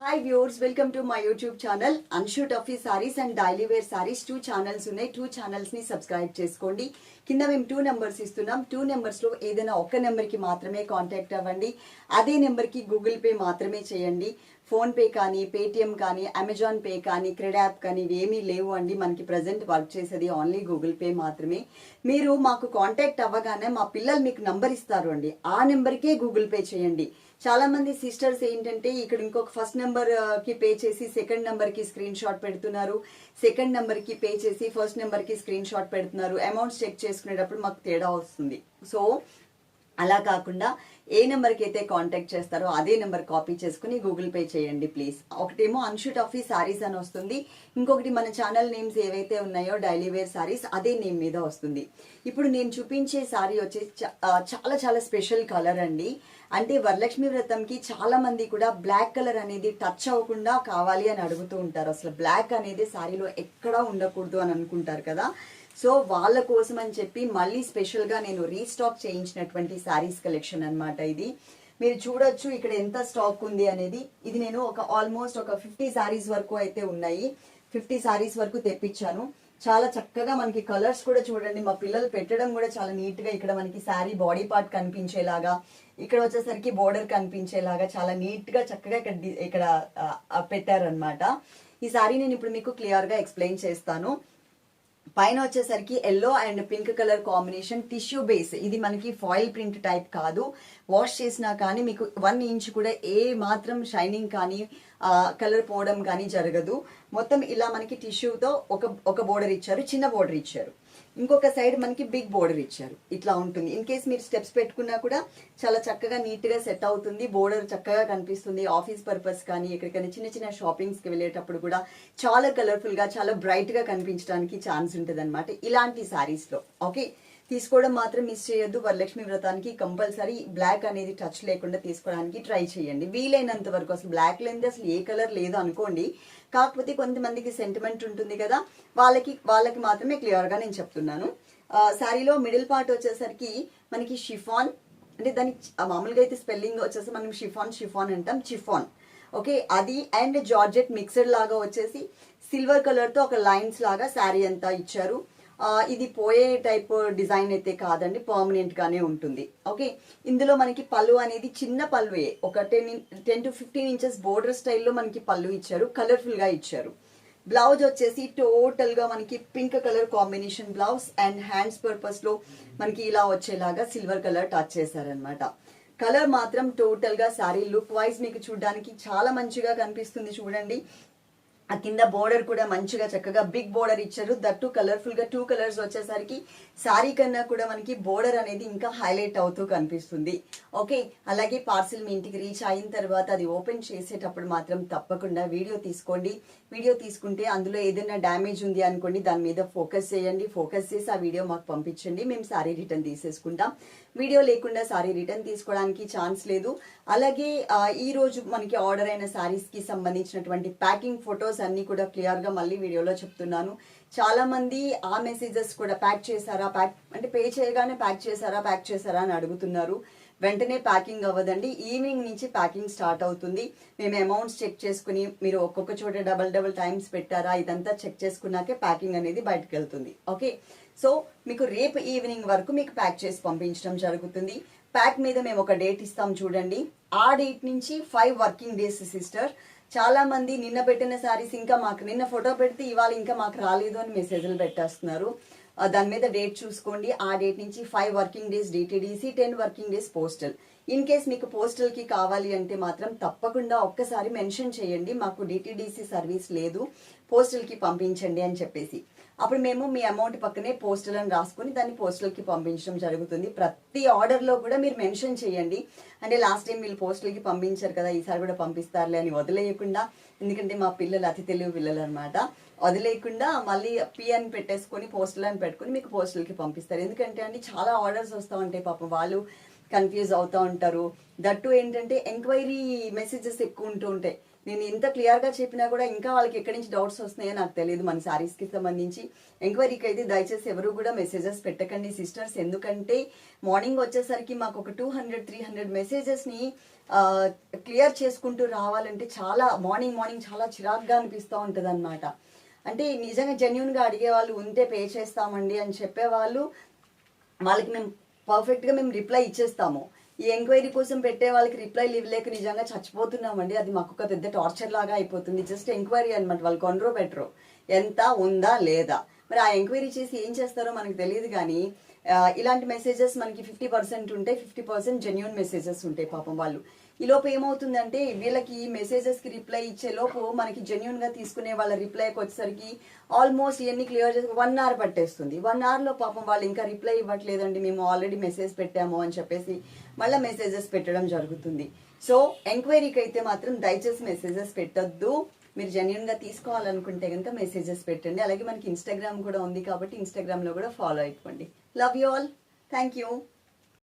Hi viewers welcome to my YouTube channel అన్షూట్ ఆఫీ sarees and daily wear sarees two channels ఉన్నాయి two ఛానల్స్ని subscribe చేసుకోండి కింద మేము two numbers ఇస్తున్నాం టూ నెంబర్స్లో ఏదైనా ఒక్క నెంబర్కి మాత్రమే కాంటాక్ట్ అవ్వండి అదే నెంబర్కి గూగుల్ పే మాత్రమే చేయండి ఫోన్ పే కానీ పేటిఎం కానీ అమెజాన్ పే కానీ క్రెడ్ యాప్ కానీ ఇవేమీ లేవు అండి. మనకి ప్రజెంట్ వర్క్ చేసేది ఓన్లీ గూగుల్ పే మాత్రమే. మీరు మాకు కాంటాక్ట్ అవ్వగానే మా పిల్లలు మీకు నంబర్ ఇస్తారు అండి. ఆ నెంబర్కే గూగుల్ పే చేయండి. చాలా మంది సిస్టర్స్ ఏంటంటే ఇక్కడ ఇంకొక ఫస్ట్ నెంబర్కి పే చేసి సెకండ్ నెంబర్కి స్క్రీన్ షాట్ పెడుతున్నారు. సెకండ్ నెంబర్కి పే చేసి ఫస్ట్ నెంబర్కి స్క్రీన్ షాట్ పెడుతున్నారు. అమౌంట్స్ చెక్ చేసుకునేటప్పుడు మాకు తేడా వస్తుంది. సో అలా కాకుండా ఏ నెంబర్కి అయితే కాంటాక్ట్ చేస్తారో అదే నెంబర్ కాపీ చేసుకుని గూగుల్ పే చేయండి ప్లీజ్. ఒకటేమో అన్షూట్ ఆఫీ సారీస్ అని వస్తుంది. ఇంకొకటి మన ఛానల్ నేమ్స్ ఏవైతే ఉన్నాయో డైలీ వేర్ సారీస్ అదే నేమ్ మీద వస్తుంది. ఇప్పుడు నేను చూపించే శారీ వచ్చేసి చాలా చాలా స్పెషల్ కలర్ అండి. అంటే వరలక్ష్మి వ్రతంకి చాలా మంది కూడా బ్లాక్ కలర్ అనేది టచ్ అవ్వకుండా కావాలి అని అడుగుతూ ఉంటారు. అసలు బ్లాక్ అనేది శారీలో ఎక్కడా ఉండకూడదు అని అనుకుంటారు కదా. సో వాళ్ళ కోసం అని చెప్పి మళ్ళీ స్పెషల్గా నేను రీస్టాక్ చేయించినటువంటి శారీస్ కలెక్షన్ అన్నమాట ఇది. మీరు చూడొచ్చు ఇక్కడ ఎంత స్టాక్ ఉంది అనేది. ఇది నేను ఒక ఆల్మోస్ట్ ఒక ఫిఫ్టీ శారీస్ వరకు అయితే ఉన్నాయి. ఫిఫ్టీ శారీస్ వరకు తెప్పించాను. చాలా చక్కగా మనకి కలర్స్ కూడా చూడండి. మా పిల్లలు పెట్టడం కూడా చాలా నీట్గా ఇక్కడ మనకి శారీ బాడీ పార్ట్ కనిపించేలాగా ఇక్కడ వచ్చేసరికి బోర్డర్ కనిపించేలాగా చాలా నీట్గా చక్కగా ఇక్కడ ఇక్కడ పెట్టారనమాట ఈ శారీ నేను ఇప్పుడు మీకు క్లియర్గా ఎక్స్ప్లెయిన్ చేస్తాను. పైన వచ్చేసరికి yellow and pink colour combination tissue base ఇది మనకి ఫాయిల్ ప్రింట్ టైప్ కాదు. వాష్ చేసినా కానీ మీకు వన్ ఇంచ్ కూడా ఏ మాత్రం షైనింగ్ కానీ కలర్ పోవడం కానీ జరగదు. మొత్తం ఇలా మనకి టిష్యూతో ఒక ఒక బోర్డర్ ఇచ్చారు చిన్న బోర్డర్ ఇచ్చారు. ఇంకొక సైడ్ మనకి బిగ్ బోర్డర్ ఇచ్చారు. ఇట్లా ఉంటుంది. ఇన్ కేస్ మీరు స్టెప్స్ పెట్టుకున్నా కూడా చాలా చక్కగా నీట్గా సెట్ అవుతుంది. బోర్డర్ చక్కగా కనిపిస్తుంది. ఆఫీస్ పర్పస్ కానీ ఎక్కడికైనా చిన్న చిన్న షాపింగ్స్కి వెళ్ళేటప్పుడు కూడా చాలా కలర్ఫుల్గా చాలా బ్రైట్గా కనిపించడానికి ఛాన్స్ ఉంటుంది ఇలాంటి శారీస్లో ఓకే తీసుకోవడం మాత్రం మిస్ చేయొద్దు. వరలక్ష్మి వ్రతానికి కంపల్సరీ బ్లాక్ అనేది టచ్ లేకుండా తీసుకోవడానికి ట్రై చేయండి. వీలైనంత వరకు అసలు బ్లాక్ లేనిది అసలు ఏ కలర్ లేదు అనుకోండి. కాకపోతే కొంతమందికి సెంటిమెంట్ ఉంటుంది కదా. వాళ్ళకి వాళ్ళకి మాత్రమే క్లియర్గా నేను చెప్తున్నాను. శారీలో మిడిల్ పార్ట్ వచ్చేసరికి మనకి షిఫాన్ అంటే దానికి మామూలుగా అయితే స్పెల్లింగ్ వచ్చేసి మనం షిఫాన్ షిఫాన్ అంటాం. చిఫాన్ ఓకే అది అండ్ జార్జెట్ మిక్సర్ లాగా వచ్చేసి సిల్వర్ కలర్తో ఒక లైన్స్ లాగా శారీ అంతా ఇచ్చారు. ఇది పోయే టైప్ డిజైన్ అయితే కాదండి పర్మనెంట్గానే ఉంటుంది. ఓకే? ఇందులో మనకి పళ్ళు అనేది చిన్న పళ్ళుయే ఒక ten ten to fifteen inches border స్టైల్లో మనకి పళ్ళు ఇచ్చారు కలర్ఫుల్గా ఇచ్చారు. బ్లౌజ్ వచ్చేసి టోటల్గా మనకి pink colour combination blouse and hands పర్పస్లో మనకి ఇలా వచ్చేలాగా సిల్వర్ కలర్ టచ్ చేశారనమాట కలర్ మాత్రం టోటల్గా శారీ లుక్ వైజ్ మీకు చూడడానికి చాలా మంచిగా కనిపిస్తుంది చూడండి. ఆ కింద బోర్డర్ కూడా మంచిగా చక్కగా బిగ్ బోర్డర్ ఇచ్చారు. దట్టు కలర్ఫుల్గా టూ కలర్స్ వచ్చేసరికి శారీ కన్నా కూడా మనకి బోర్డర్ అనేది ఇంకా హైలైట్ అవుతూ కనిపిస్తుంది. ఓకే అలాగే పార్సిల్ మీ ఇంటికి రీచ్ అయిన తర్వాత అది ఓపెన్ చేసేటప్పుడు మాత్రం తప్పకుండా వీడియో తీసుకోండి. వీడియో తీసుకుంటే అందులో ఏదైనా డ్యామేజ్ ఉంది అనుకోండి దాని మీద ఫోకస్ చేయండి. ఫోకస్ చేసి ఆ వీడియో మాకు పంపించండి. మేము సారీ రిటర్న్ తీసేసుకుంటాం. వీడియో లేకుండా సారీ రిటర్న్ తీసుకోవడానికి ఛాన్స్ లేదు. అలాగే ఈరోజు ఈ రోజు మనకి ఆర్డర్ అయిన సారీస్కి సంబంధించినటువంటి ప్యాకింగ్ ఫొటోస్ అన్ని కూడా క్లియర్గా మళ్ళీ వీడియోలో చెప్తున్నాను. చాలామంది ఆ మెసేజెస్ కూడా ప్యాక్ చేశారా ప్యాక్ అంటే పే చేయగానే ప్యాక్ చేశారా ప్యాక్ చేశారా అని అడుగుతున్నారు. వెంటనే ప్యాకింగ్ అవ్వదండి. ఈవినింగ్ నుంచి ప్యాకింగ్ స్టార్ట్ అవుతుంది. మేము అమౌంట్స్ చెక్ చేసుకుని మీరు ఒక్కొక్క చోట డబల్ డబల్ టైమ్స్ పెట్టారా ఇదంతా చెక్ చేసుకున్నాకే ప్యాకింగ్ అనేది బయటకు వెళ్తుంది. ఓకే? సో మీకు రేపు ఈవినింగ్ వరకు మీకు ప్యాక్ చేసి పంపించడం జరుగుతుంది. ప్యాక్ మీద మేము ఒక డేట్ ఇస్తాం చూడండి. ఆ డేట్ నుంచి ఫైవ్ వర్కింగ్ డేస్ సిస్టర్. చాలా మంది నిన్న పెట్టిన సారీస్ ఇంకా మాకు నిన్న ఫోటో పెడితే ఇవాళ ఇంకా మాకు రాలేదు అని మెసేజ్లు పెట్టేస్తున్నారు. దాని మీద డేట్ చూసుకోండి. ఆ డేట్ నుంచి five working days DTDC ten working days postal in case మీకు పోస్టల్కి కావాలి అంటే మాత్రం తప్పకుండా ఒక్కసారి మెన్షన్ చేయండి. మాకు డిటిడిసి సర్వీస్ లేదు. పోస్టల్కి పంపించండి అని చెప్పేసి. అప్పుడు మేము మీ అమౌంట్ పక్కనే పోస్టల్ అని రాసుకొని దాన్ని పోస్టల్కి పంపించడం జరుగుతుంది. ప్రతి ఆర్డర్లో కూడా మీరు మెన్షన్ చేయండి. అంటే లాస్ట్ టైం వీళ్ళు పోస్టల్కి పంపించారు కదా ఈసారి కూడా పంపిస్తారులే అని వదిలేయకుండా. ఎందుకంటే మా పిల్లలు అతి తెలివి పిల్లలు అనమాట వదిలేయకుండా మళ్ళీ పి అని పెట్టేసుకొని పోస్టల్ అని పెట్టుకొని మీకు పోస్టల్కి పంపిస్తారు. ఎందుకంటే అండి చాలా ఆర్డర్స్ వస్తూ ఉంటాయి. పాపం వాళ్ళు కన్ఫ్యూజ్ అవుతూ ఉంటారు. దట్టు ఏంటంటే ఎంక్వైరీ మెసేజెస్ ఎక్కువ ఉంటూ ఉంటాయి. నేను ఇంత క్లియర్గా చెప్పినా కూడా ఇంకా వాళ్ళకి ఎక్కడి నుంచి డౌట్స్ వస్తున్నాయో నాకు తెలియదు. మన శారీస్కి సంబంధించి ఎంక్వైరీకి అయితే దయచేసి ఎవరు కూడా మెసేజెస్ పెట్టకండి సిస్టర్స్ ఎందుకంటే మార్నింగ్ వచ్చేసరికి మాకు ఒక టూ హండ్రెడ్ త్రీ హండ్రెడ్ మెసేజెస్ని క్లియర్ చేసుకుంటూ రావాలంటే చాలా మార్నింగ్ మార్నింగ్ చాలా చిరాగ్గా అనిపిస్తూ ఉంటుంది అనమాట అంటే నిజంగా జెన్యున్గా అడిగే వాళ్ళు ఉంటే పే చేస్తామండి అని చెప్పేవాళ్ళు వాళ్ళకి మేము పర్ఫెక్ట్గా మేము రిప్లై ఇచ్చేస్తాము. ఈ ఎంక్వైరీ కోసం పెట్టే వాళ్ళకి రిప్లై ఇవ్వలేక నిజంగా చచ్చిపోతున్నామండి. అది మాకు ఒక పెద్ద టార్చర్ లాగా అయిపోతుంది. జస్ట్ ఎంక్వైరీ అనమాట వాళ్ళు కొనరో పెట్టరు. ఎంత ఉందా లేదా? మరి ఆ ఎంక్వైరీ చేసి ఏం చేస్తారో మనకు తెలియదు కానీ ఇలాంటి మెసేజెస్ మనకి ఫిఫ్టీ పర్సెంట్ ఉంటే ఫిఫ్టీ పర్సెంట్ జెన్యున్ మెసేజెస్ ఉంటాయి పాపం వాళ్ళు. ఈ లోపు ఏమవుతుందంటే వీళ్ళకి మెసేజెస్కి రిప్లై ఇచ్చే లోపు మనకి జెన్యున్గా తీసుకునే వాళ్ళ రిప్లైకి వచ్చేసరికి ఆల్మోస్ట్ ఇవన్నీ క్లియర్ చేసి వన్ అవర్ పట్టేస్తుంది. వన్ అవర్లో పాపం వాళ్ళు ఇంకా రిప్లై ఇవ్వట్లేదండి. మేము ఆల్రెడీ మెసేజ్ పెట్టాము అని చెప్పేసి మళ్ళీ మెసేజెస్ పెట్టడం జరుగుతుంది. సో ఎంక్వైరీకి అయితే మాత్రం దయచేసి మెసేజెస్ పెట్టొద్దు. మీరు జెన్యున్గా తీసుకోవాలనుకుంటే కనుక మెసేజెస్ పెట్టండి. అలాగే మనకి ఇన్స్టాగ్రామ్ కూడా ఉంది కాబట్టి ఇన్స్టాగ్రామ్లో కూడా ఫాలో అయిపోండి love you all thank you